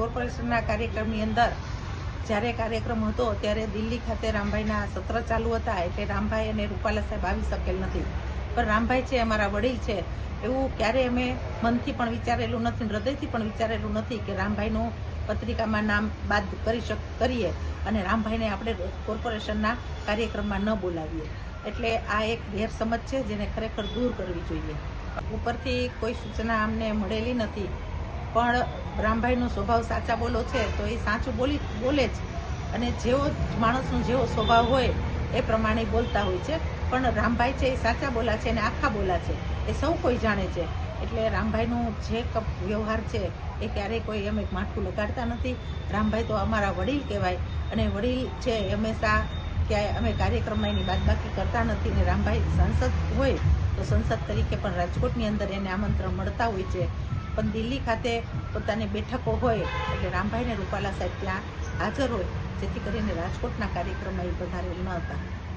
કોર્પોરેશનના કાર્યક્રમની અંદર જ્યારે કાર્યક્રમ હતો ત્યારે દિલ્હી ખાતે રામભાઈના સત્ર ચાલુ હતા એટલે રામભાઈ અને રૂપાલા સાહેબ આવી શકેલ નથી. પણ રામભાઈ છે, અમારા વડીલ છે, એવું ક્યારેય અમે મનથી પણ વિચારેલું નથી હૃદયથી પણ વિચારેલું નથી કે રામભાઈનું પત્રિકામાં નામ બાદ કરી શક, કરીએ અને રામભાઈને આપણે કોર્પોરેશનના કાર્યક્રમમાં ન બોલાવીએ. એટલે આ એક ગેરસમજ છે જેને ખરેખર દૂર કરવી જોઈએ. ઉપરથી કોઈ સૂચના અમને મળેલી નથી. પણ રામભાઈનો સ્વભાવ સાચા બોલો છે, તો એ સાચું બોલી, બોલે જ. અને જેવો માણસનો જેવો સ્વભાવ હોય, એ પ્રમાણે બોલતા હોય છે. પણ રામભાઈ છે એ સાચા બોલા છે અને આખા બોલા છે. એ સૌ કોઈ જાણે છે. એટલે રામભાઈનું જે વ્યવહાર છે, એ ક્યારેય કોઈ અમે માઠું લગાડતા નથી. રામભાઈ તો અમારા વડીલ કહેવાય. અને વડીલ છે હંમેશા ક્યાંય અમે કાર્યક્રમમાં એની બાદબાકી કરતા નથી ને રામભાઈ સંસદ હોય, તો સંસદ તરીકે પણ રાજકોટની અંદર એને આમંત્રણ મળતા હોય છે. પણ દિલ્હી ખાતે પોતાની બેઠકો હોય એટલે રામભાઈ ને રૂપાલા સાહેબ ત્યાં હાજર હોય, જેથી કરીને રાજકોટના કાર્યક્રમમાં એ પધારેલ ન હતા.